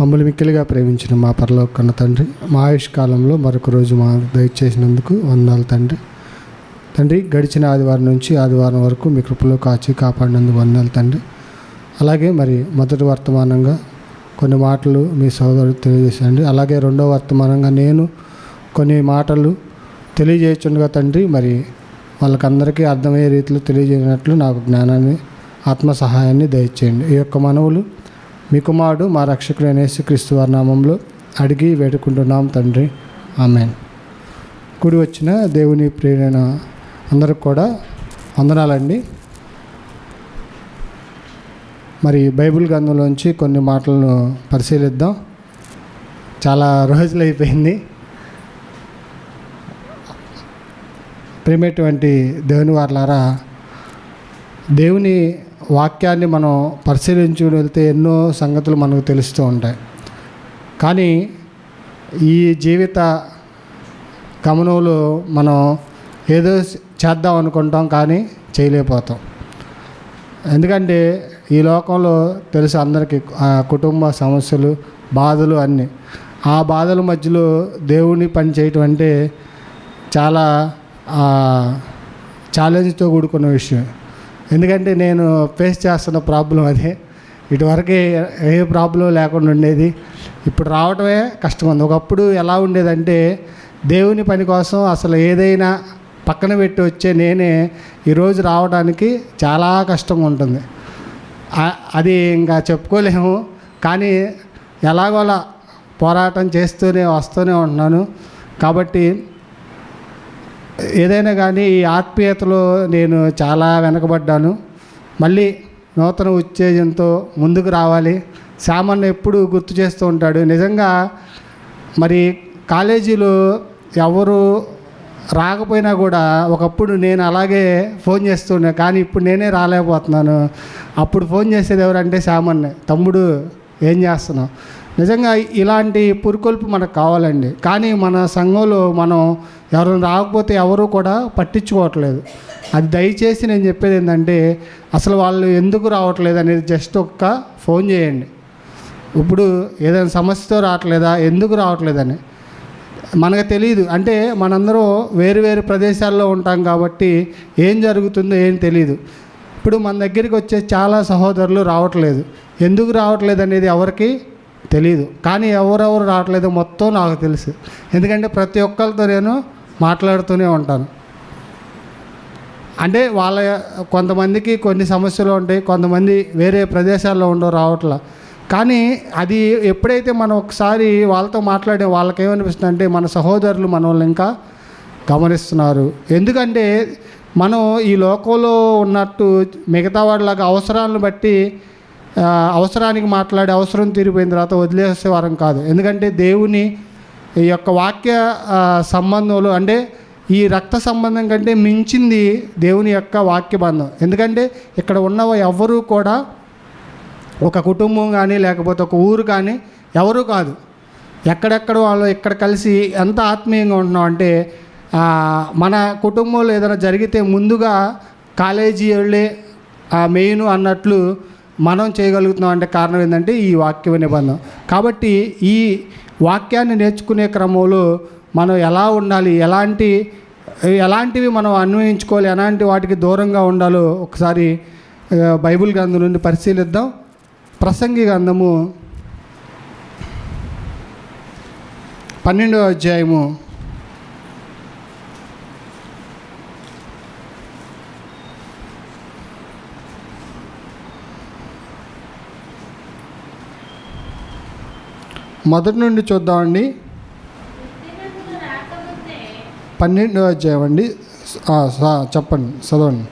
మమ్మల్ని మిక్కిలిగా ప్రేమించిన మా పరలోక కన్న తండ్రి మా ఆయుష్ కాలంలో మరొక రోజు మా దయచేసినందుకు వందాలు తండ్రి. తండ్రి గడిచిన ఆదివారం నుంచి ఆదివారం వరకు మీ కృపలో కాచి కాపాడినందుకు వందాలు తండ్రి. అలాగే మరి మొదటి వర్తమానంగా కొన్ని మాటలు మీ సోదరుడు తెలియజేసండి అలాగే రెండో వర్తమానంగా నేను కొన్ని మాటలు తెలియజేయచుండగా తండ్రి మరి వాళ్ళకందరికీ అర్థమయ్యే రీతిలో తెలియజేయనట్లు నాకు జ్ఞానాన్ని ఆత్మ సహాయాన్ని దయచేయండి. ఈ యొక్క మనవులు మీ కుమారుడు మా రక్షకుడు అనేసి క్రీస్తు వారి నామంలో అడిగి వేడుకుంటున్నాం తండ్రి. ఆమెన్. కుడి వచ్చిన దేవుని ప్రేరణ అందరికి కూడా వందనాలండి. మరి బైబిల్ గ్రంథంలోంచి కొన్ని మాటలను పరిశీలిద్దాం. చాలా రోజులు అయిపోయింది ప్రేమేటువంటి దేవుని వార్లారా దేవుని వాక్యాన్ని మనం పరిశీలించి వెళ్తే ఎన్నో సంగతులు మనకు తెలుస్తూ ఉంటాయి. కానీ ఈ జీవిత గమనంలో మనం ఏదో చేద్దాం అనుకుంటాం కానీ చేయలేకపోతాం. ఎందుకంటే ఈ లోకంలో తెలుసు అందరికీ కుటుంబ సమస్యలు బాధలు అన్నీ. ఆ బాధల మధ్యలో దేవుని పని చేయటం అంటే చాలా ఛాలెంజ్తో కూడుకున్న విషయం. ఎందుకంటే నేను ఫేస్ చేస్తున్న ప్రాబ్లం అదే. ఇటువరకు ఏ ప్రాబ్లం లేకుండా ఉండేది. ఇప్పుడు రావటమే కష్టం ఉంది ఒకప్పుడు ఎలా ఉండేదంటే దేవుని పని కోసం అసలు ఏదైనా పక్కన పెట్టి వచ్చే నేనే ఈరోజు రావడానికి చాలా కష్టంగా ఉంటుంది. అది ఇంకా చెప్పుకోలేము. కానీ ఎలాగోలా పోరాటం చేస్తూనే వస్తూనే ఉంటున్నాను. కాబట్టి ఏదైనా కానీ ఈ ఆత్మీయతలో నేను చాలా వెనకబడ్డాను. మళ్ళీ నూతన ఉత్తేజంతో ముందుకు రావాలి. సామాన్య ఎప్పుడు గుర్తు చేస్తూ ఉంటాడు. నిజంగా మరి కాలేజీలో ఎవరు రాకపోయినా కూడా ఒకప్పుడు నేను అలాగే ఫోన్ చేస్తుండే కానీ ఇప్పుడు నేనే రాలేకపోతున్నాను. అప్పుడు ఫోన్ చేసేది ఎవరంటే సామాన్య తమ్ముడు ఏం చేస్తున్నావు? నిజంగా ఇలాంటి పురుకొల్పు మనకు కావాలండి. కానీ మన సంఘంలో మనం ఎవరు రాకపోతే ఎవరు కూడా పట్టించుకోవట్లేదు. అది దయచేసి నేను చెప్పేది ఏంటంటే అసలు వాళ్ళు ఎందుకు రావట్లేదు అనేది జస్ట్ ఒక్క ఫోన్ చేయండి. ఇప్పుడు ఏదైనా సమస్యతో రావట్లేదా? ఎందుకు రావట్లేదని. మనకు తెలియదు అంటే మనందరం వేరు వేరు ప్రదేశాల్లో ఉంటాం కాబట్టి ఏం జరుగుతుందో ఏం తెలియదు ఇప్పుడు మన దగ్గరికి వచ్చే చాలా సహోదరులు రావట్లేదు. ఎందుకు రావట్లేదు అనేది ఎవరికి తెలియదు కానీ ఎవరెవరు రావట్లేదు మొత్తం నాకు తెలుసు. ఎందుకంటే ప్రతి ఒక్కరితో నేను మాట్లాడుతూనే ఉంటాను. అంటే వాళ్ళ కొంతమందికి కొన్ని సమస్యలు ఉంటాయి కొంతమంది వేరే ప్రదేశాల్లో ఉండవు రావట్లా. కానీ అది ఎప్పుడైతే మనం ఒకసారి వాళ్ళతో మాట్లాడే వాళ్ళకి ఏమనిపిస్తుంది అంటే మన సహోదరులు మనల్ని ఇంకా గమనిస్తున్నారు. ఎందుకంటే మనం ఈ లోకంలో ఉన్నట్టు మిగతా వాళ్ళలాగా అవసరాలను బట్టి అవసరానికి మాట్లాడే అవసరం తీరిపోయిన తర్వాత వదిలేసే వారం కాదు. ఎందుకంటే దేవుని ఈ యొక్క వాక్య సంబంధంలో అంటే ఈ రక్త సంబంధం కంటే మించింది దేవుని యొక్క వాక్య బంధం ఎందుకంటే ఇక్కడ ఉన్న ఎవ్వరూ కూడా ఒక కుటుంబం కానీ లేకపోతే ఒక ఊరు కానీ ఎవరు కాదు. ఎక్కడెక్కడ వాళ్ళు ఇక్కడ కలిసి ఎంత ఆత్మీయంగా ఉంటున్నాం అంటే మన కుటుంబంలో ఏదైనా జరిగితే ముందుగా కాలేజీ వెళ్ళే మెయిన్ అన్నట్లు మనం చేయగలుగుతున్నాం అంటే కారణం ఏంటంటే ఈ వాక్య నిబంధన కాబట్టి ఈ వాక్యాన్ని నేర్చుకునే క్రమంలో మనం ఎలా ఉండాలి? ఎలాంటి ఎలాంటివి మనం అన్వయించుకోవాలి? ఎలాంటి వాటికి దూరంగా ఉండాలో ఒకసారి బైబిల్ గ్రంథం నుండి పరిశీలిద్దాం. ప్రసంగి గ్రంథము పన్నెండవ అధ్యాయము మొదటి నుండి చూద్దామండి. పన్నెండు అధ్యాయం చెప్పండి చదవండి.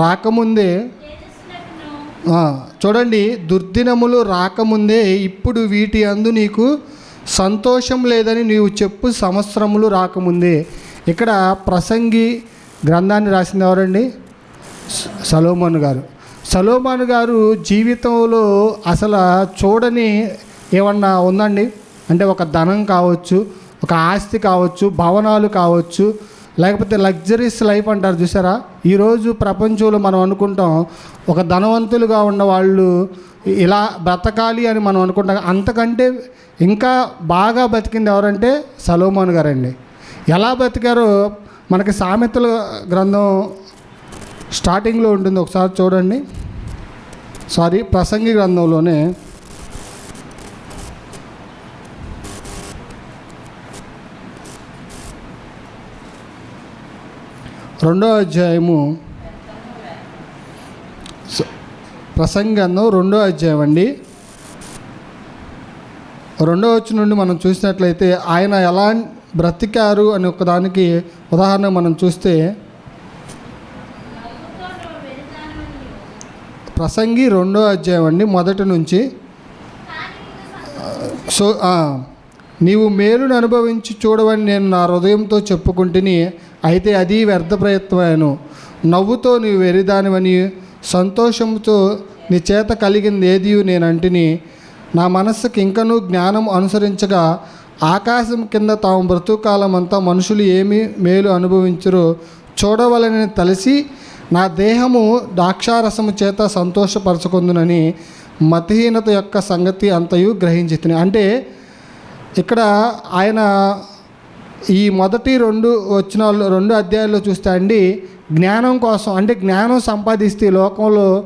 రాకముందే చూడండి దుర్దినములు రాకముందే ఇప్పుడు వీటి అందు నీకు సంతోషం లేదని నీవు చెప్పు సంవత్సరములు రాకముందే. ఇక్కడ ప్రసంగి గ్రంథాన్ని రాసింది ఎవరండి? సలోమోన్ గారు. సలోమాన్ గారు జీవితంలో అసలు చూడని ఏమన్నా ఉందండి? అంటే ఒక ధనం కావచ్చు ఒక ఆస్తి కావచ్చు భవనాలు కావచ్చు లేకపోతే లగ్జరీస్ లైఫ్ అంటారు చూసారా? ఈరోజు ప్రపంచంలో మనం అనుకుంటాం ఒక ధనవంతులుగా ఉన్న వాళ్ళు ఇలా బ్రతకాలి అని మనం అనుకుంటాం. అంతకంటే ఇంకా బాగా బతికింది ఎవరంటే సలోమాన్ గారండి. ఎలా బతికారో మనకి సామెతల గ్రంథం స్టార్టింగ్లో ఉంటుంది ఒకసారి చూడండి. సారీ ప్రసంగి గ్రంథంలోనే. రెండో అధ్యాయము. ప్రసంగంలో ప్రసంగి రెండో అధ్యాయం అండి. రెండో వచ్చి నుండి మనం చూసినట్లయితే ఆయన ఎలా బ్రతికారు అని ఒకదానికి ఉదాహరణ మనం చూస్తే ప్రసంగి రెండో అధ్యాయం అండి మొదటి నుంచి. సో నీవు మేలును అనుభవించి చూడవని నేను నా హృదయంతో చెప్పుకుంటుని అయితే అది వ్యర్థ ప్రయత్నమాను. నవ్వుతో నీవు వెరిదానివని సంతోషంతో నీ చేత కలిగింది ఏది నేను అంటిని నా మనస్సుకి ఇంకనూ జ్ఞానం అనుసరించగా ఆకాశం కింద తాము బ్రతుకాలం అంతా మనుషులు ఏమి మేలు అనుభవించరో చూడవలనని తలసి నా దేహము ద్రాక్షారసము చేత సంతోషపరచుకుందునని మతహీనత యొక్క సంగతి అంతయు గ్రహించి అంటే ఇక్కడ ఆయన ఈ మొదటి రెండు వచ్చిన రెండు అధ్యాయాల్లో చూస్తే అండి జ్ఞానం కోసం అంటే జ్ఞానం సంపాదిస్తే లోకంలో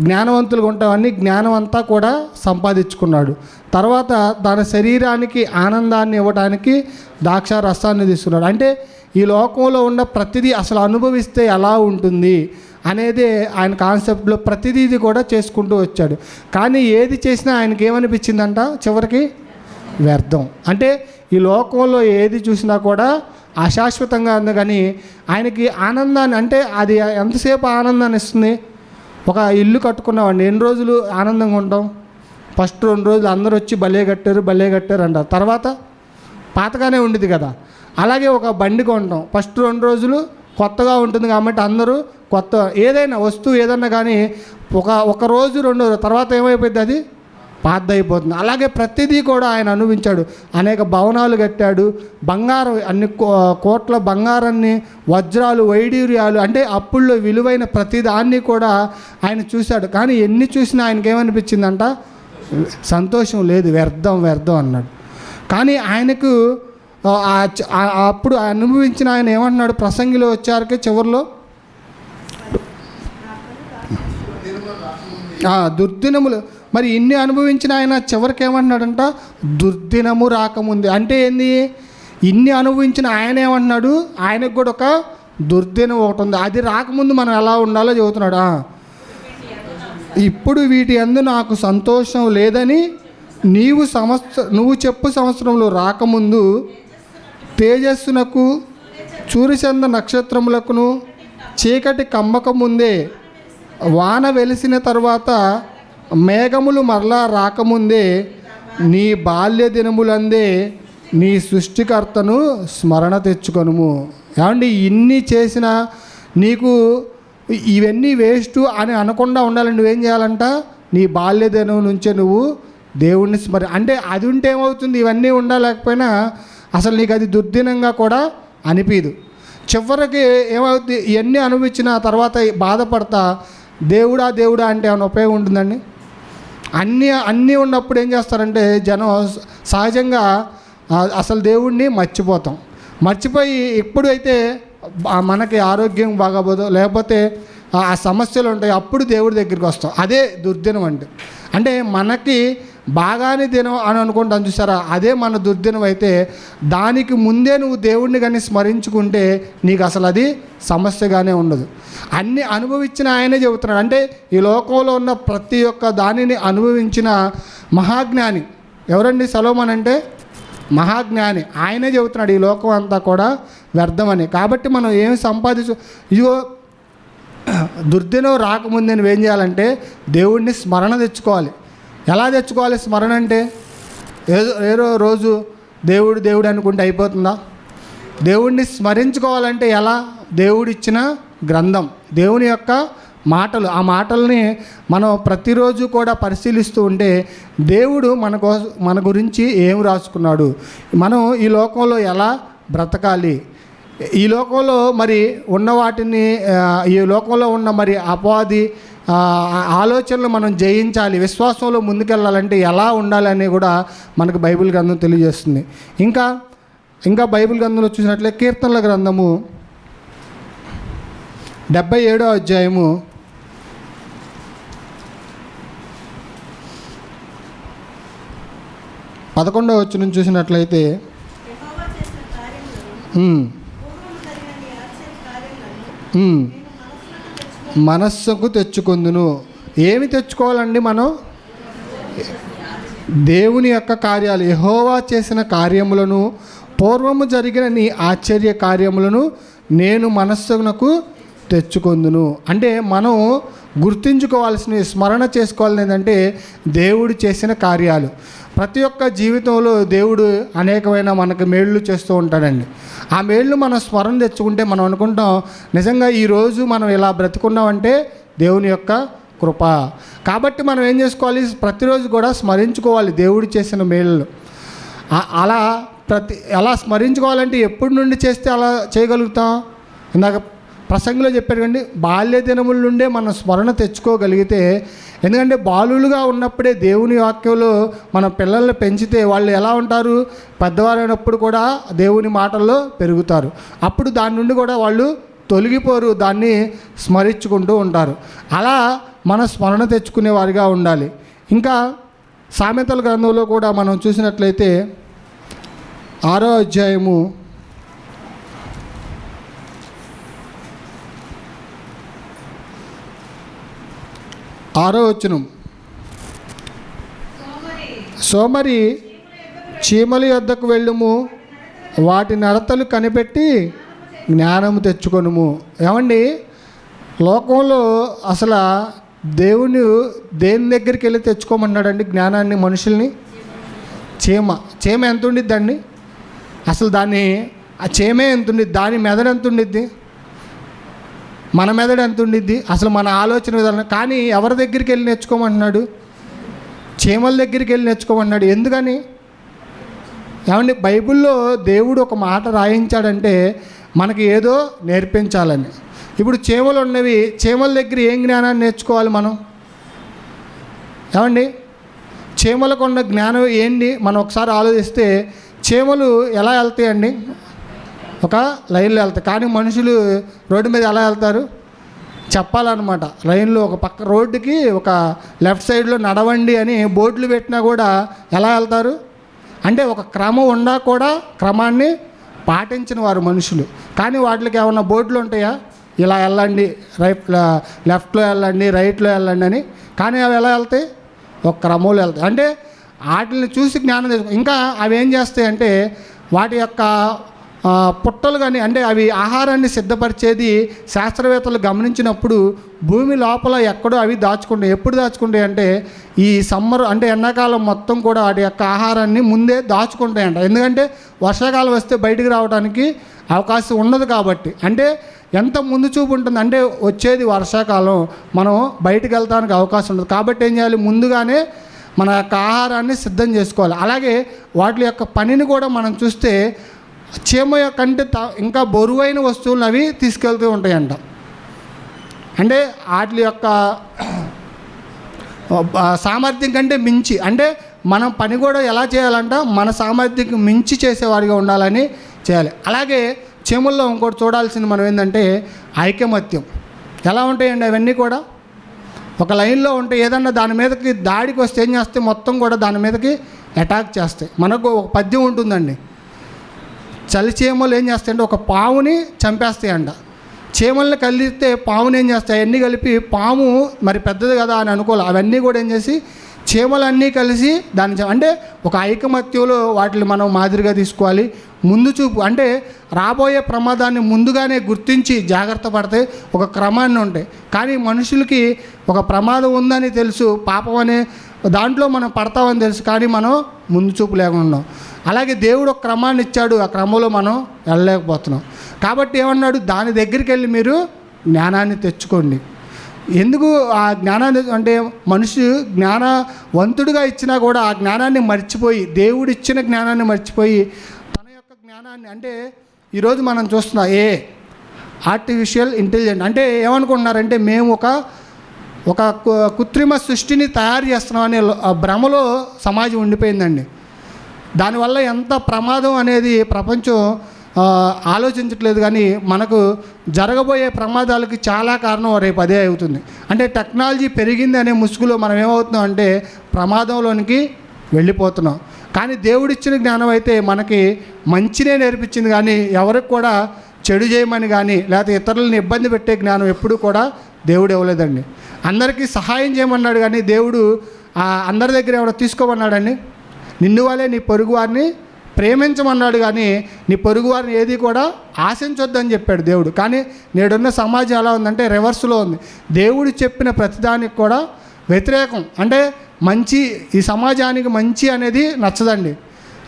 జ్ఞానవంతులుగా ఉంటామని జ్ఞానం అంతా కూడా సంపాదించుకున్నాడు. తర్వాత తన శరీరానికి ఆనందాన్ని ఇవ్వడానికి ద్రాక్ష రసాన్ని తీసుకున్నాడు. అంటే ఈ లోకంలో ఉన్న ప్రతిదీ అసలు అనుభవిస్తే ఎలా ఉంటుంది అనేదే ఆయన కాన్సెప్ట్లో ప్రతిదీ కూడా చేసుకుంటూ వచ్చాడు. కానీ ఏది చేసినా ఆయనకి ఏమనిపించిందంట చివరికి? వ్యర్థం. అంటే ఈ లోకంలో ఏది చూసినా కూడా అశాశ్వతంగా ఉంది కానీ ఆయనకి ఆనందాన్ని అంటే అది ఎంతసేపు ఆనందాన్ని ఇస్తుంది? ఒక ఇల్లు కట్టుకున్నామండి ఎన్ని రోజులు ఆనందంగా ఉంటాం? ఫస్ట్ రెండు రోజులు అందరూ వచ్చి భలే కట్టారు భలే కట్టారు అంటారు తర్వాత? పాతగానే ఉండేది కదా. అలాగే ఒక బండి కొంటాం ఫస్ట్ రెండు రోజులు కొత్తగా ఉంటుంది కాబట్టి అందరూ కొత్త ఏదైనా వస్తువు ఏదన్నా కానీ ఒక ఒక రోజు రెండు తర్వాత ఏమైపోయింది అది? పాతదైపోతుంది. అలాగే ప్రతిదీ కూడా ఆయన అనుభవించాడు. అనేక భవనాలు కట్టాడు. బంగారం అన్ని కో- కోట్ల బంగారాన్ని వజ్రాలు వైడూర్యాలు అంటే అప్పుల్లో విలువైన ప్రతిదాన్ని కూడా ఆయన చూశాడు. కానీ ఎన్ని చూసినా ఆయనకేమనిపించిందంట? సంతోషం లేదు. వ్యర్థం వ్యర్థం అన్నాడు. కానీ ఆయనకు అప్పుడు అనుభవించిన ఆయన ఏమంటున్నాడు? ప్రసంగిలో వచ్చారకే చివరిలో? దుర్దినములు. మరి ఇన్ని అనుభవించిన ఆయన చివరికి ఏమంటున్నాడంట? దుర్దినము రాకముంది. అంటే ఏంది? ఇన్ని అనుభవించిన ఆయన ఏమంటున్నాడు? ఆయనకు కూడా ఒక దుర్దినం ఒకటి ఉంది. అది రాకముందు మనం ఎలా ఉండాలో చెబుతున్నాడు. ఇప్పుడు వీటి అందు నాకు సంతోషం లేదని నీవు సంవత్స నువ్వు చెప్పు సంవత్సరంలో రాకముందు తేజస్సునకు సూర్యచంద్ర నక్షత్రములకును చీకటి కమ్మక ముందే వాన వెలిసిన తర్వాత మేఘములు మరలా రాకముందే నీ బాల్య దినములందే నీ సృష్టికర్తను స్మరణ తెచ్చుకొనుము. ఏమండి ఇన్ని చేసిన నీకు ఇవన్నీ వేస్ట్ అని అనకుండా ఉండాలని నువ్వేం చేయాలంట? నీ బాల్య దినం నుంచే నువ్వు దేవుణ్ణి స్మరి అంటే అది ఉంటే ఏమవుతుంది? ఇవన్నీ ఉండలేకపోయినా అసలు నీకు అది దుర్దినంగా కూడా అనిపించదు చివరికి ఏమవుతుంది ఇవన్నీ అనుభవించిన తర్వాత బాధపడతా దేవుడా దేవుడా అంటే ఏమైనా ఉపయోగం ఉంటుందండి? అన్నీ అన్నీ ఉన్నప్పుడు ఏం చేస్తారంటే జనం సహజంగా అసలు దేవుణ్ణి మర్చిపోతాం. మర్చిపోయి ఎప్పుడైతే మనకి ఆరోగ్యం బాగోదో లేకపోతే ఆ ఆ సమస్యలు ఉంటాయి అప్పుడు దేవుడి దగ్గరికి వస్తాం. అదే దుర్దినం అంటే అంటే మనకి బాగానే దినం అని అనుకుంటాం చూసారా? అదే మన దుర్దినం అయితే దానికి ముందే నువ్వు దేవుణ్ణి కానీ స్మరించుకుంటే నీకు అసలు అది సమస్యగానే ఉండదు. అన్ని అనుభవించిన ఆయనే చెబుతున్నాడు. అంటే ఈ లోకంలో ఉన్న ప్రతి ఒక్క దానిని అనుభవించిన మహాజ్ఞాని. ఎవరండి సలోమన్ అంటే? మహాజ్ఞాని. ఆయనే చెబుతున్నాడు ఈ లోకం అంతా కూడా వ్యర్థమని. కాబట్టి మనం ఏమి సంపాదించు ఇదిగో దుర్దినం రాకముందే నువ్వేం చేయాలంటే దేవుణ్ణి స్మరణ తెచ్చుకోవాలి. ఎలా తెచ్చుకోవాలి స్మరణ అంటే? ఏదో ఏదో రోజు దేవుడు దేవుడు అనుకుంటే అయిపోతుందా? దేవుడిని స్మరించుకోవాలంటే ఎలా? దేవుడిచ్చిన గ్రంథం దేవుని యొక్క మాటలు. ఆ మాటల్ని మనం ప్రతిరోజు కూడా పరిశీలిస్తూ ఉంటే దేవుడు మన కోసం మన గురించి ఏం రాసుకున్నాడు? మనం ఈ లోకంలో ఎలా బ్రతకాలి? ఈ లోకంలో మరి ఉన్న వాటిని ఈ లోకంలో ఉన్న మరి అపవాది ఆలోచనలు మనం జయించాలి విశ్వాసంలో ముందుకెళ్ళాలంటే ఎలా ఉండాలని కూడా మనకు బైబిల్ గ్రంథం తెలియజేస్తుంది. ఇంకా ఇంకా బైబిల్ గ్రంథంలో చూసినట్లే కీర్తనల గ్రంథము డెబ్బై ఏడో అధ్యాయము పదకొండవ వచ్చిన చూసినట్లయితే యెహోవా మనస్సుకు తెచ్చుకుందును. ఏమి తెచ్చుకోవాలండి మనం? దేవుని యొక్క కార్యాలు ఎహోవా చేసిన కార్యములను పూర్వము జరిగిన నీ ఆశ్చర్య కార్యములను నేను మనస్సునకు తెచ్చుకుందును. అంటే మనం గుర్తించుకోవాల్సిన స్మరణ చేసుకోవాలని ఏంటంటే దేవుడు చేసిన కార్యాలు. ప్రతి ఒక్క జీవితంలో దేవుడు అనేకమైన మనకు మేళ్ళు చేస్తూ ఉంటాడండి. ఆ మేళ్ళు మనం స్మరణ తెచ్చుకుంటే మనం అనుకుంటాం నిజంగా ఈరోజు మనం ఇలా బ్రతుకున్నామంటే దేవుని యొక్క కృప. కాబట్టి మనం ఏం చేసుకోవాలి? ప్రతిరోజు కూడా స్మరించుకోవాలి దేవుడు చేసిన మేళ్ళు అలా ప్రతి అలా స్మరించుకోవాలంటే ఎప్పటి నుండి చేస్తే అలా చేయగలుగుతాం? ఇందాక ప్రసంగంలో చెప్పారు కండి బాల్య దినముల నుండే మనం స్మరణ తెచ్చుకోగలిగితే ఎందుకంటే బాలులుగా ఉన్నప్పుడే దేవుని వాక్యంలో మన పిల్లల్ని పెంచితే వాళ్ళు ఎలా ఉంటారు? పెద్దవారైనప్పుడు కూడా దేవుని మాటల్లో పెరుగుతారు. అప్పుడు దాని నుండి కూడా వాళ్ళు తొలగిపోరు దాన్ని స్మరించుకుంటూ ఉంటారు. అలా మన స్మరణ తెచ్చుకునేవారిగా ఉండాలి. ఇంకా సామెతల గ్రంథంలో కూడా మనం చూసినట్లయితే ఆరో అధ్యాయము ఆరో వచనం. సోమరి చీమల యొద్దకు వెళ్ళుము. వాటి నడతలు కనిపెట్టి జ్ఞానము తెచ్చుకొనుము. ఏమండి? లోకంలో అసలు దేవుని దేని దగ్గరికి వెళ్ళి తెచ్చుకోమన్నాడండి జ్ఞానాన్ని మనుషుల్ని? చీమ. చీమ ఎంత ఉండిద్దండి అసలు దాన్ని ఆ చీమే ఎంత ఉండిద్ది దాని మెదడు ఎంత ఉండిద్ది మన మెదడు ఎంత ఉండిద్ది? అసలు మన ఆలోచన విధానం. కానీ ఎవరి దగ్గరికి వెళ్ళి నేర్చుకోమంటున్నాడు? చీమల దగ్గరికి వెళ్ళి నేర్చుకోమన్నాడు ఎందుకని? ఏమండి బైబిల్లో దేవుడు ఒక మాట రాయించాడంటే మనకి ఏదో నేర్పించాలని. ఇప్పుడు చీమలు ఉన్నవి చీమల దగ్గర ఏం జ్ఞానాన్ని నేర్చుకోవాలి మనం? ఏమండి? చీమలకు ఉన్న జ్ఞానం ఏంటి? మనం ఒకసారి ఆలోచిస్తే చీమలు ఎలా వెళ్తాయండి? ఒక లైన్లో వెళ్తాయి కానీ మనుషులు రోడ్డు మీద ఎలా వెళ్తారు? చెప్పాలన్నమాట. లైన్లో ఒక పక్క రోడ్డుకి ఒక లెఫ్ట్ సైడ్లో నడవండి అని బోర్డులు పెట్టినా కూడా ఎలా వెళ్తారు? అంటే ఒక క్రమం ఉన్నా కూడా క్రమాన్ని పాటించిన వారు మనుషులు. కానీ వాటికి ఏమన్నా బోర్డులు ఉంటాయా? ఇలా వెళ్ళండి రైట్ లెఫ్ట్లో వెళ్ళండి రైట్లో వెళ్ళండి అని. కానీ అవి ఎలా వెళ్తాయి? ఒక క్రమంలో వెళ్తాయి. అంటే వాటిని చూసి జ్ఞానం తెచ్చుకో ఇంకా అవి ఏం చేస్తాయి అంటే వాటి యొక్క పుట్టలు కానీ అంటే అవి ఆహారాన్ని సిద్ధపరిచేది శాస్త్రవేత్తలు గమనించినప్పుడు భూమి లోపల ఎక్కడో అవి దాచుకుంటాయి. ఎప్పుడు దాచుకుంటాయి అంటే ఈ సమ్మర్ అంటే ఎండాకాలం మొత్తం కూడా వాటి యొక్క ఆహారాన్ని ముందే దాచుకుంటాయంట. ఎందుకంటే వర్షాకాలం వస్తే బయటికి రావడానికి అవకాశం ఉండదు కాబట్టి. అంటే ఎంత ముందు చూపు ఉంటుంది అంటే వచ్చేది వర్షాకాలం మనం బయటికి వెళ్తానికి అవకాశం ఉండదు. కాబట్టి ఏం చేయాలి? ముందుగానే మన యొక్క ఆహారాన్ని సిద్ధం చేసుకోవాలి. అలాగే వాటి యొక్క పనిని కూడా మనం చూస్తే చీమ కంటే త- ఇంకా బరువైన వస్తువులను అవి తీసుకెళ్తూ ఉంటాయంట. అంటే వాటి యొక్క సామర్థ్యం కంటే మించి అంటే మనం పని కూడా ఎలా చేయాలంట మన సామర్థ్యం మించి చేసేవాడిగా ఉండాలని చేయాలి. అలాగే చీమల్లో ఇంకోటి చూడాల్సింది మనం ఏంటంటే ఐకమత్యం. ఎలా ఉంటాయండి అవన్నీ కూడా? ఒక లైన్లో ఉంటే ఏదన్నా దాని మీదకి దాడికి వస్తే ఏం చేస్తే మొత్తం కూడా దాని మీదకి అటాక్ చేస్తాయి. మనకు ఒక పద్యం ఉంటుందండి. చలి చీమలు ఏం చేస్తాయంటే ఒక పావుని చంపేస్తాయంట. చీమల్ని కలిస్తే పావుని ఏం చేస్తాయి? అవన్నీ కలిపి పాము మరి పెద్దది కదా అని అనుకోవాలి అవన్నీ కూడా ఏం చేసి చీమలన్నీ కలిసి దాన్ని చ- అంటే ఒక ఐకమత్యంలో వాటిని మనం మాదిరిగా తీసుకోవాలి. ముందు చూపు అంటే రాబోయే ప్రమాదాన్ని ముందుగానే గుర్తించి జాగ్రత్త పడితే ఒక క్రమాన్ని ఉంటాయి. కానీ మనుషులకి ఒక ప్రమాదం ఉందని తెలుసు. పాపం అనే దాంట్లో మనం పడతామని తెలుసు కానీ మనం ముందు చూపు లేకుండా ఉన్నాం. అలాగే దేవుడు ఒక క్రమాన్ని ఇచ్చాడు ఆ క్రమంలో మనం వెళ్ళలేకపోతున్నాం. కాబట్టి ఏమన్నాడు? దాని దగ్గరికి వెళ్ళి మీరు జ్ఞానాన్ని తెచ్చుకోండి. ఎందుకు ఆ జ్ఞానాన్ని అంటే మనిషి జ్ఞానవంతుడిగా ఇచ్చినా కూడా ఆ జ్ఞానాన్ని మర్చిపోయి దేవుడు ఇచ్చిన జ్ఞానాన్ని మర్చిపోయి తన యొక్క జ్ఞానాన్ని అంటే ఈరోజు మనం చూస్తున్నాం ఏ? ఆర్టిఫిషియల్ ఇంటెలిజెంట్ అంటే ఏమనుకుంటున్నారంటే మేము ఒక ఒక కు- కృత్రిమ సృష్టిని తయారు చేస్తున్నాం అనే భ్రమలో సమాజం ఉండిపోయిందండి. దానివల్ల ఎంత ప్రమాదం అనేది ప్రపంచం ఆలోచించట్లేదు కానీ మనకు జరగబోయే ప్రమాదాలకి చాలా కారణం రేపు అదే అవుతుంది. అంటే టెక్నాలజీ పెరిగింది అనే ముసుగులో మనం ఏమవుతున్నాం అంటే ప్రమాదంలోనికి వెళ్ళిపోతున్నాం. కానీ దేవుడిచ్చిన జ్ఞానం అయితే మనకి మంచినే నేర్పించింది కానీ ఎవరికి కూడా చెడు చేయమని కానీ లేకపోతే ఇతరులను ఇబ్బంది పెట్టే జ్ఞానం ఎప్పుడూ కూడా దేవుడు ఇవ్వలేదండి. అందరికీ సహాయం చేయమన్నాడు కానీ దేవుడు అందరి దగ్గర ఎవడో తీసుకోమన్నాడండి. నిన్ను వాళ్ళే నీ పొరుగు వారిని ప్రేమించమన్నాడు కానీ నీ పొరుగు వారిని ఏది కూడా ఆశించొద్దని చెప్పాడు దేవుడు. కానీ నేడున్న సమాజం ఎలా ఉందంటే రివర్స్లో ఉంది. దేవుడు చెప్పిన ప్రతిదానికి కూడా వ్యతిరేకం. అంటే మంచి ఈ సమాజానికి మంచి అనేది నచ్చదండి.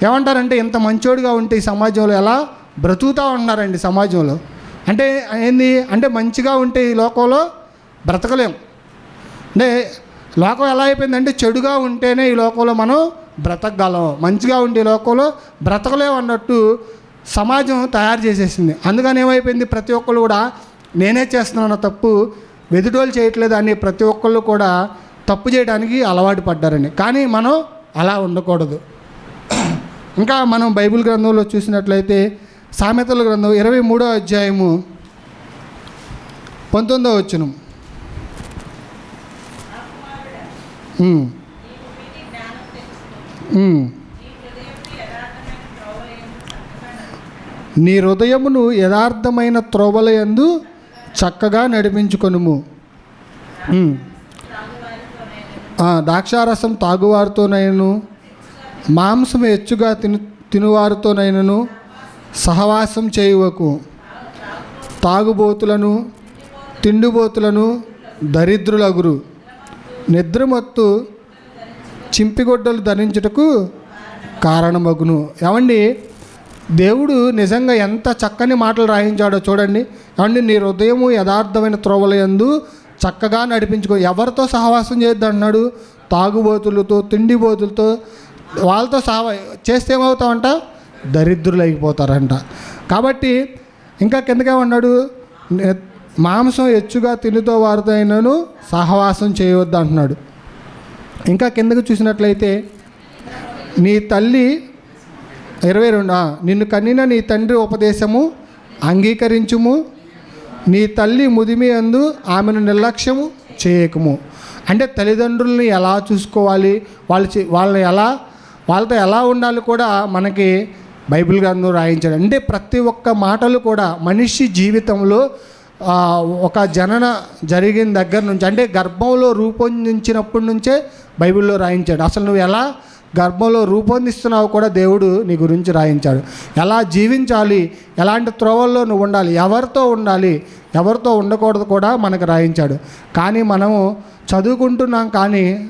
ఏమంటారంటే ఇంత మంచోడుగా ఉంటే ఈ సమాజంలో ఎలా బ్రతుకుతూ ఉన్నారండి సమాజంలో? అంటే ఏంది? అంటే మంచిగా ఉంటే ఈ లోకంలో బ్రతకలేం. అంటే లోకం ఎలా అయిపోయిందంటే చెడుగా ఉంటేనే ఈ లోకంలో మనం బ్రతకగలం. మంచిగా ఉండే లోకంలో బ్రతకలేం అన్నట్టు సమాజం తయారు చేసేసింది. అందుకని ఏమైపోయింది? ప్రతి ఒక్కళ్ళు కూడా నేనే చేస్తున్నాను తప్పు వెదుటోలు చేయట్లేదు అని ప్రతి ఒక్కళ్ళు కూడా తప్పు చేయడానికి అలవాటు పడ్డారండి కానీ మనం అలా ఉండకూడదు. ఇంకా మనం బైబిల్ గ్రంథంలో చూసినట్లయితే సామెతల గ్రంథం ఇరవై మూడో అధ్యాయము పంతొమ్మిదో వచ్చినం Hmm. Hmm. నీ హృదయమును యథార్థమైన త్రోవలయందు చక్కగా నడిపించుకొనుము. Hmm. ద్రాక్షారసం తాగువారితోనైనను మాంసం హెచ్చుగా తిను తినువారితోనైనను సహవాసం చేయువకు తాగుబోతులను తిండిబోతులను దరిద్రులగురు. నిద్రమత్తు చింపిగొడ్డలు ధరించుటకు కారణమగును. ఏమండి? దేవుడు నిజంగా ఎంత చక్కని మాటలు రాయించాడో చూడండి. ఏమండి? నీ హృదయము యథార్థమైన త్రోవలయందు చక్కగా నడిపించుకో. ఎవరితో సహవాసం చేయొద్దు అన్నాడు తాగుబోతులతో తిండిబోతులతో వాళ్ళతో సహవా చేస్తే ఏమవుతామంట దరిద్రులు అయిపోతారంట కాబట్టి ఇంకా కిందకేమన్నాడు? మాంసం హెచ్చుగా తినుతో వారితో సహవాసం చేయవద్దు అంటున్నాడు ఇంకా కిందకు చూసినట్లయితే నీ తల్లి ఇరవై రెండు నిన్ను కన్నిన నీ తండ్రి ఉపదేశము అంగీకరించుము. నీ తల్లి ముదిమి అందు ఆమెను నిర్లక్ష్యము చేయకము. అంటే తల్లిదండ్రుల్ని ఎలా చూసుకోవాలి? వాళ్ళు చే- వాళ్ళని ఎలా వాళ్ళతో ఎలా ఉండాలి కూడా మనకి బైబిల్ గ్రంథం రాయించాడు. అంటే ప్రతి ఒక్క మాటలు కూడా మనిషి జీవితంలో ఒక జనన జరిగిన దగ్గర నుంచి అంటే గర్భంలో రూపొందించినప్పటి నుంచే బైబిల్లో రాయించాడు. అసలు నువ్వు ఎలా గర్భంలో రూపొందిస్తున్నావు కూడా దేవుడు నీ గురించి రాయించాడు. ఎలా జీవించాలి ఎలాంటి త్రోవల్లో నువ్వు ఉండాలి ఎవరితో ఉండాలి ఎవరితో ఉండకూడదు కూడా మనకు రాయించాడు. కానీ మనము చదువుకుంటున్నాం కానీ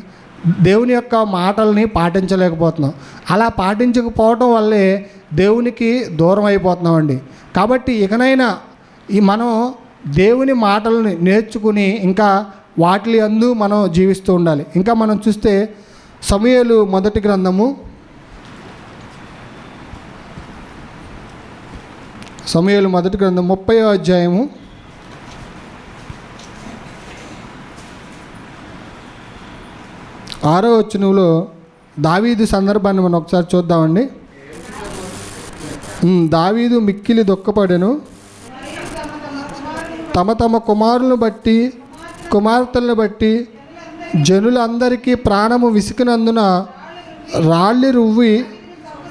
దేవుని యొక్క మాటల్ని పాటించలేకపోతున్నాం. అలా పాటించకపోవటం వల్లే దేవునికి దూరం అయిపోతున్నామండి. కాబట్టి ఇకనైనా ఈ మనం దేవుని మాటలని నేర్చుకుని ఇంకా వాటి అందు మనం జీవిస్తూ ఉండాలి. ఇంకా మనం చూస్తే సమయలు మొదటి గ్రంథము. సమయలు మొదటి గ్రంథం ముప్పై అధ్యాయము. ఆరో వచనంలో దావీదు సందర్భాన్ని మనం ఒకసారి చూద్దామండి. దావీదు మిక్కిలి దుఃఖపడెను తమ తమ కుమారులను బట్టి కుమార్తెలను బట్టి జనులందరికీ ప్రాణము విసికినందున రాళ్ళి రువ్వి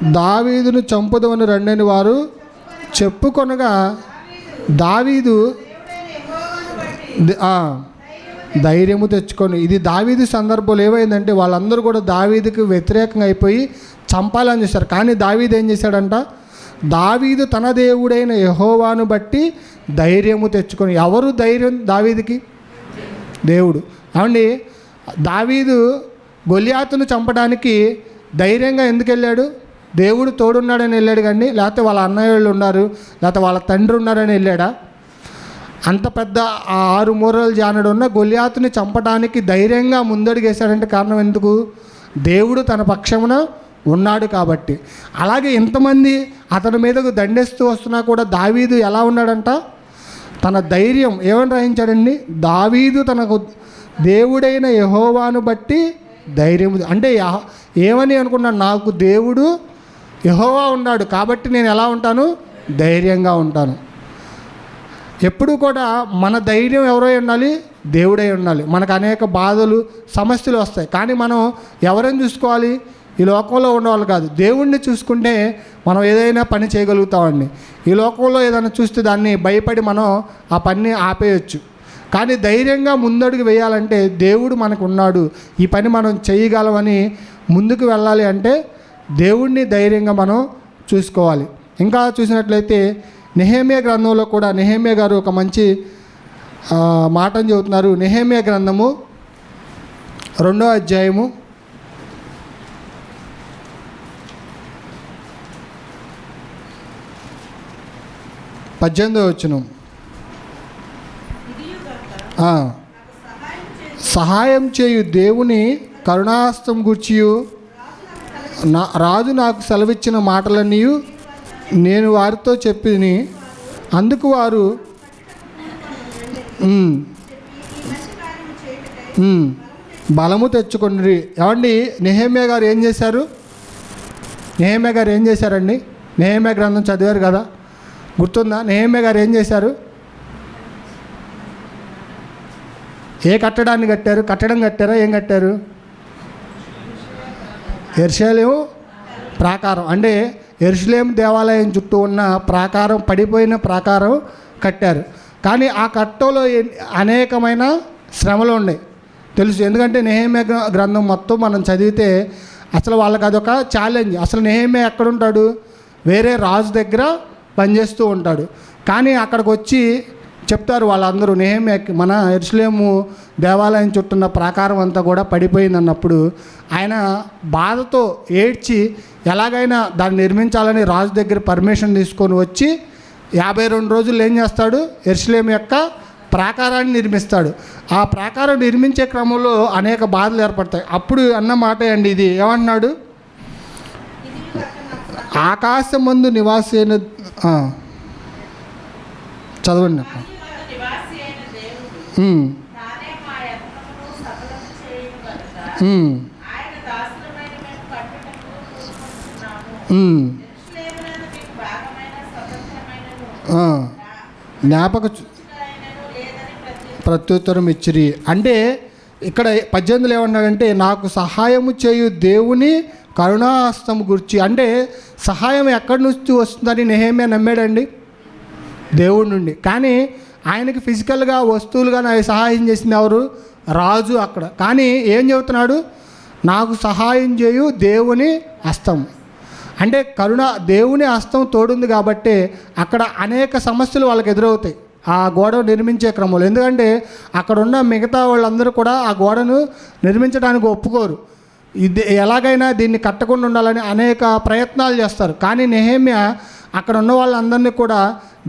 దావీదును చంపుదమని రండని వారు చెప్పుకొనగా దావీదు ధైర్యము తెచ్చుకొని. ఇది దావీదు సందర్భంలో ఏమైందంటే వాళ్ళందరూ కూడా దావీదుకి వ్యతిరేకంగా అయిపోయి చంపాలని చేశారు. కానీ దావీదు ఏం చేశాడంట? దావీదు తన దేవుడైన యహోవాను బట్టి ధైర్యము తెచ్చుకొని ఎవరు ధైర్యం దావీదుకి? దేవుడు. అవండి దావీదు గొలియాతును చంపడానికి ధైర్యంగా ఎందుకు వెళ్ళాడు? దేవుడు తోడున్నాడని వెళ్ళాడు కానీ లేకపోతే వాళ్ళ అన్నయ్య వాళ్ళు ఉన్నారు లేకపోతే వాళ్ళ తండ్రి ఉన్నారని వెళ్ళాడా? అంత పెద్ద ఆ ఆరు మూరలు జానడు ఉన్న గొలియాతుని చంపడానికి ధైర్యంగా ముందడుగేశాడంటే కారణం ఎందుకు? దేవుడు తన పక్షమున ఉన్నాడు కాబట్టి. అలాగే ఇంతమంది అతని మీదకు దండేస్తూ వస్తున్నా కూడా దావీదు ఎలా ఉన్నాడంట? తన ధైర్యం ఏమని రాయించాడండి? దావీదు తనకు దేవుడైన యహోవాను బట్టి ధైర్యం అంటే ఏమని అనుకున్నాడు నాకు దేవుడు యహోవా ఉన్నాడు కాబట్టి నేను ఎలా ఉంటాను? ధైర్యంగా ఉంటాను. ఎప్పుడు కూడా మన ధైర్యం ఎవరై ఉండాలి? దేవుడై ఉండాలి. మనకు అనేక బాధలు సమస్యలు వస్తాయి. కానీ మనం ఎవరని చూసుకోవాలి? ఈ లోకంలో ఉన్నవాళ్ళు కాదు. దేవుణ్ణి చూసుకుంటే మనం ఏదైనా పని చేయగలుగుతామండి. ఈ లోకంలో ఏదైనా చూస్తే దాన్ని భయపడి మనం ఆ పని ఆపేయచ్చు. కానీ ధైర్యంగా ముందడుగు వేయాలంటే దేవుడు మనకు ఉన్నాడు. ఈ పని మనం చేయగలమని ముందుకు వెళ్ళాలి అంటే దేవుణ్ణి ధైర్యంగా మనం చూసుకోవాలి. ఇంకా చూసినట్లయితే నెహేమియా గ్రంథంలో కూడా నెహేమియా గారు ఒక మంచి మాటను చెబుతున్నారు. నెహేమియా గ్రంథము రెండో అధ్యాయము పద్దెనిమిదో వచ్చిన సహాయం చేయు దేవుని కరుణాస్తం గుర్చియు. నా రాజు నాకు సెలవిచ్చిన మాటలన్నీ నేను వారితో చెప్పిని. అందుకు వారు బలము తెచ్చుకొని ఏమండి? నెహేమియా గారు ఏం చేశారు? నెహేమియా గారు ఏం చేశారండి? నెహేమియా గ్రంథం చదివారు కదా? గుర్తుందా? నెహేమియా గారు ఏం చేశారు? ఏ కట్టడాన్ని కట్టారు? కట్టడం కట్టారా? ఏం కట్టారు? ఎర్షలేము ప్రాకారం. అంటే ఎరుసలేం దేవాలయం చుట్టూ ఉన్న ప్రాకారం పడిపోయిన ప్రాకారం కట్టారు. కానీ ఆ కట్టలో అనేకమైన శ్రమలు ఉన్నాయి. తెలుసు. ఎందుకంటే నెహేమే గ్రంథం మొత్తం మనం చదివితే అసలు వాళ్ళకి అదొక ఛాలెంజ్. అసలు నెహేమే ఎక్కడుంటాడు? వేరే రాజు దగ్గర పనిచేస్తూ ఉంటాడు. కానీ అక్కడికి వచ్చి చెప్తారు వాళ్ళందరూ నేమే మన ఎరుసలేము దేవాలయం చుట్టున్న ప్రాకారం అంతా కూడా పడిపోయింది అన్నప్పుడు ఆయన బాధతో ఏడ్చి ఎలాగైనా దాన్ని నిర్మించాలని రాజు దగ్గర పర్మిషన్ తీసుకొని వచ్చి యాభై రెండు రోజులు ఏం చేస్తాడు? ఎరుసలేం యొక్క ప్రాకారాన్ని నిర్మిస్తాడు. ఆ ప్రాకారం నిర్మించే క్రమంలో అనేక బాధలు ఏర్పడతాయి. అప్పుడు అన్న మాట అండి ఇది. ఏమన్నాడు ఇదియుగాక నాకు ఆకాశం ముందు నివాసి అయిన ఆ. చదవండి అక్క. జ్ఞాపక ప్రత్యుత్తరం ఇచ్చిరి అంటే ఇక్కడ పద్దెనిమిదిలో ఏమన్నాడంటే నాకు సహాయము చేయు దేవుని కరుణాహస్తం గురించి అంటే సహాయం ఎక్కడి నుంచి వస్తుందని నెహేమియా నమ్మాడండి. దేవుడి నుండి. కానీ ఆయనకి ఫిజికల్గా వస్తువులుగా నాకు సహాయం చేసింది ఎవరు? రాజు అక్కడ. కానీ ఏం చెబుతున్నాడు? నాకు సహాయం చేయు దేవుని హస్తం. అంటే కరుణ దేవుని హస్తం తోడుంది కాబట్టి అక్కడ అనేక సమస్యలు వాళ్ళకి ఎదురవుతాయి. ఆ గోడను నిర్మించే క్రమంలో. ఎందుకంటే అక్కడ ఉన్న మిగతా వాళ్ళందరూ కూడా ఆ గోడను నిర్మించడానికి ఒప్పుకోరు. ఇది ఎలాగైనా దీన్ని కట్టకుండా ఉండాలని అనేక ప్రయత్నాలు చేస్తారు. కానీ నెహేమ్య అక్కడ ఉన్న వాళ్ళందరినీ కూడా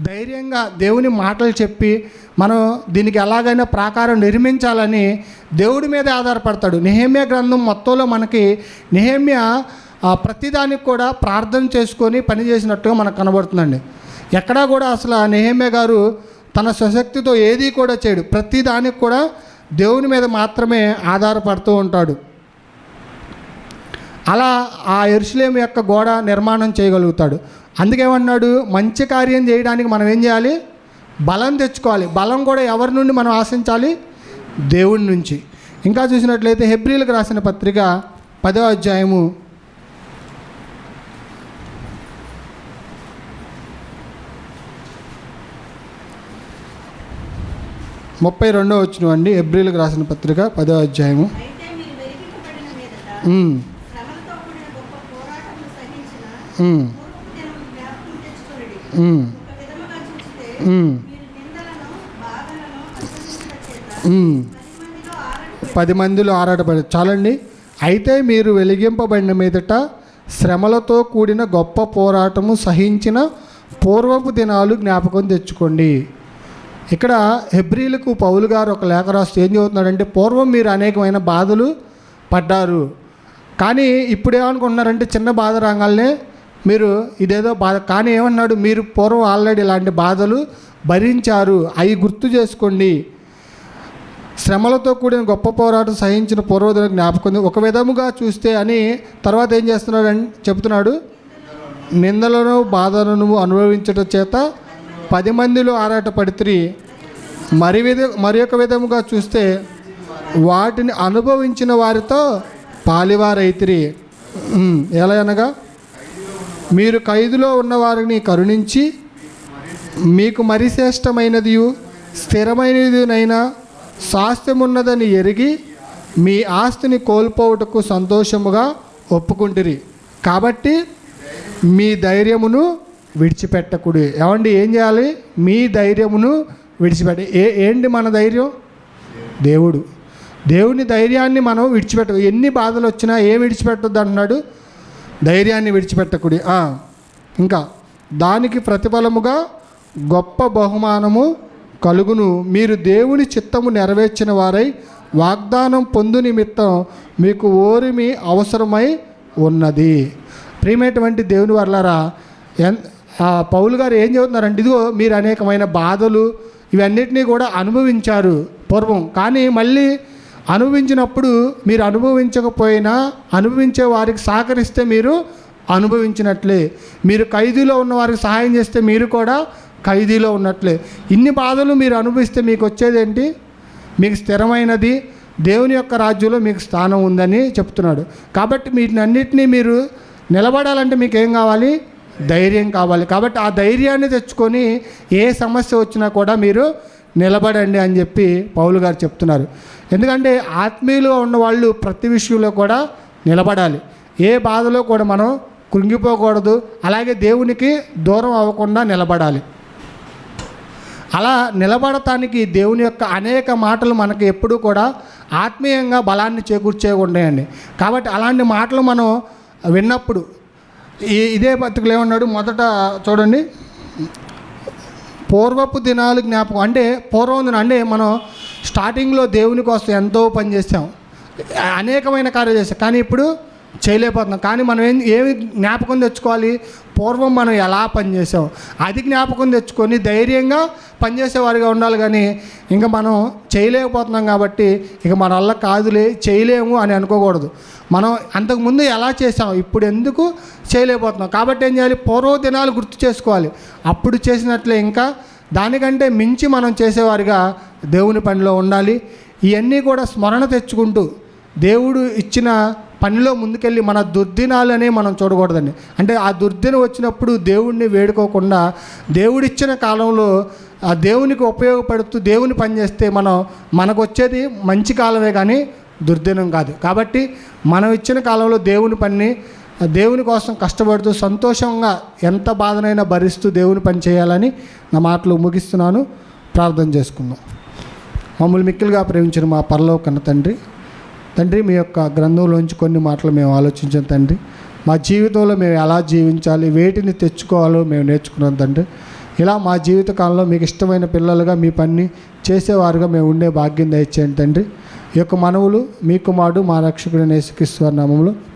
ధైర్యంగా దేవుని మాటలు చెప్పి మనం దీనికి ఎలాగైనా ప్రాకారం నిర్మించాలని దేవుడి మీద ఆధారపడతాడు. నెహేమ్య గ్రంథం మొత్తంలో మనకి నెహేమ్య ప్రతిదానికి కూడా ప్రార్థన చేసుకొని పని చేసినట్టుగా మనకు కనబడుతుందండి. ఎక్కడా కూడా అసలు ఆ నెహేమ్య గారు తన స్వశక్తితో ఏది కూడా చేయడు. ప్రతిదానికి కూడా దేవుని మీద మాత్రమే ఆధారపడుతూ ఉంటాడు. అలా ఆ ఎరుసలేం యొక్క గోడ నిర్మాణం చేయగలుగుతాడు. అందుకేమన్నాడు? మంచి కార్యం చేయడానికి మనం ఏం చేయాలి? బలం తెచ్చుకోవాలి. బలం కూడా ఎవరి నుండి మనం ఆశించాలి? దేవుడి నుంచి. ఇంకా చూసినట్లయితే హెబ్రిలకు రాసిన పత్రిక పదో అధ్యాయము ముప్పై రెండో వచ్చిన అండి. ఎబ్రిల్కి రాసిన పత్రిక పదో అధ్యాయము. పది మందిలో ఆరాటపడ ఆరాటపడి చాలండి. అయితే మీరు వెలిగింపబడిన మీదట శ్రమలతో కూడిన గొప్ప పోరాటము సహించిన పూర్వపు దినాలు జ్ఞాపకం తెచ్చుకోండి. ఇక్కడ హెబ్రిలకు పౌలు గారు ఒక లేఖ రాస్తూ ఏం చదువుతున్నాడంటే పూర్వం మీరు అనేకమైన బాధలు పడ్డారు. కానీ ఇప్పుడు ఏమనుకుంటున్నారంటే చిన్న బాధ రాగానే మీరు ఇదేదో బాధ. కానీ ఏమన్నాడు? మీరు పూర్వం ఆల్రెడీ ఇలాంటి బాధలు భరించారు. అవి గుర్తు చేసుకోండి. శ్రమలతో కూడిన గొప్ప పోరాటం సహించిన పూర్వోదయ జ్ఞాపకం ఒక విధముగా చూస్తే అని తర్వాత ఏం చేస్తున్నాడు అని చెప్తున్నాడు నిందలను బాధలను అనుభవించడం చేత పది మందిలో ఆరాట పడితే మరి విధ మరి ఒక విధముగా చూస్తే వాటిని అనుభవించిన వారితో పాలివారైతిరి. ఎలా అనగా? మీరు ఖైదులో ఉన్నవారిని కరుణించి మీకు మరి శ్రేష్టమైనది స్థిరమైనదినైనా శాస్త్రమున్నదని ఎరిగి మీ ఆస్తిని కోల్పోవుటకు సంతోషముగా ఒప్పుకుంటురి. కాబట్టి మీ ధైర్యమును విడిచిపెట్టకుడి. ఏమండి ఏం చేయాలి? మీ ధైర్యమును విడిచిపెట్ట ఏ ఏంటి మన ధైర్యం? దేవుడు. దేవుని ధైర్యాన్ని మనం విడిచిపెట్ట ఎన్ని బాధలు వచ్చినా ఏం విడిచిపెట్టద్దు అంటున్నాడు ధైర్యాన్ని విడిచిపెట్టకుడి ఇంకా దానికి ప్రతిఫలముగా గొప్ప బహుమానము కలుగును. మీరు దేవుని చిత్తము నెరవేర్చిన వారై వాగ్దానం పొందు నిమిత్తం మీకు ఓరిమి అవసరమై ఉన్నది. ప్రియమైనటువంటి దేవుని వర్లారా ఎన్ ఆ పౌలు గారు ఏం చెబుతున్నారంటే ఇదిగో మీరు అనేకమైన బాధలు ఇవన్నిటినీ కూడా అనుభవించారు పూర్వం. కానీ మళ్ళీ అనుభవించినప్పుడు మీరు అనుభవించకపోయినా అనుభవించే వారికి సహకరిస్తే మీరు అనుభవించినట్లే. మీరు ఖైదీలో ఉన్న వారికి సహాయం చేస్తే మీరు కూడా ఖైదీలో ఉన్నట్లే. ఇన్ని బాధలు మీరు అనుభవిస్తే మీకు వచ్చేదేంటి మీకు స్థిరమైనది. దేవుని యొక్క రాజ్యంలో మీకు స్థానం ఉందని చెప్తున్నాడు. కాబట్టి వీటిని అన్నిటినీ మీరు నిలబడాలంటే మీకు ఏం కావాలి? ధైర్యం కావాలి. కాబట్టి ఆ ధైర్యాన్ని తెచ్చుకొని ఏ సమస్య వచ్చినా కూడా మీరు నిలబడండి అని చెప్పి పౌలు గారు చెప్తున్నారు. ఎందుకంటే ఆత్మీయులుగా ఉన్నవాళ్ళు ప్రతి విషయంలో కూడా నిలబడాలి. ఏ బాధలో కూడా మనం కృంగిపోకూడదు. అలాగే దేవునికి దూరం అవ్వకుండా నిలబడాలి. అలా నిలబడటానికి దేవుని యొక్క అనేక మాటలు మనకి ఎప్పుడూ కూడా ఆత్మీయంగా బలాన్ని చేకూర్చే ఉన్నాయండి. కాబట్టి అలాంటి మాటలు మనం విన్నప్పుడు ఈ ఇదే బతుకులు ఏమన్నాడు? మొదట చూడండి. పూర్వపు దినాలు జ్ఞాపకం అంటే పూర్వం దిన అంటే మనం స్టార్టింగ్లో దేవుని కోసం ఎంతో పని చేసాం అనేకమైన కార్యాలు చేస్తాం కానీ ఇప్పుడు చేయలేకపోతున్నాం. కానీ మనం ఏం ఏమి జ్ఞాపకం తెచ్చుకోవాలి? పూర్వం మనం ఎలా పనిచేసాం అది జ్ఞాపకం తెచ్చుకొని ధైర్యంగా పనిచేసేవారిగా ఉండాలి కానీ ఇంకా మనం చేయలేకపోతున్నాం కాబట్టి ఇక మన వల్ల కాదులే చేయలేము అని అనుకోకూడదు. మనం అంతకుముందు ఎలా చేసాం ఇప్పుడు ఎందుకు చేయలేకపోతున్నాం? కాబట్టి ఏం చేయాలి? పూర్వ దినాలు గుర్తు చేసుకోవాలి. అప్పుడు చేసినట్లే ఇంకా దానికంటే మించి మనం చేసేవారిగా దేవుని పనిలో ఉండాలి. ఇవన్నీ కూడా స్మరణ తెచ్చుకుంటూ దేవుడు ఇచ్చిన పనిలో ముందుకెళ్ళి మన దుర్దినాలనే మనం చూడకూడదండి. అంటే ఆ దుర్దిన వచ్చినప్పుడు దేవుడిని వేడుకోకుండా దేవుడిచ్చిన కాలంలో ఆ దేవునికి ఉపయోగపడుతూ దేవుని పని చేస్తే మనం మనకు వచ్చేది మంచి కాలమే కానీ దుర్దినం కాదు. కాబట్టి మనం ఇచ్చిన కాలంలో దేవుని పని దేవుని కోసం కష్టపడుతూ సంతోషంగా ఎంత బాధనైనా భరిస్తూ దేవుని పని చేయాలని నా మాటలు ముగిస్తున్నాను. ప్రార్థన చేసుకుందాం. మమ్మల్ని మిక్కిలుగా ప్రేమించిన మా పరలో కన్న తండ్రి తండ్రి మీ యొక్క గ్రంథంలోంచి కొన్ని మాటలు మేము ఆలోచించాం తండ్రి. మా జీవితంలో మేము ఎలా జీవించాలి వేటిని తెచ్చుకోవాలో మేము నేర్చుకున్నాం తండ్రి. ఇలా మా జీవితకాలంలో మీకు ఇష్టమైన పిల్లలుగా మీ పని చేసేవారుగా మేము ఉండే భాగ్యం దయచేయండి తండ్రి. ఈ యొక్క మనవులు మీ కుమారుడు మా రక్షకుడు నేసుకిస్తున్న నామంలో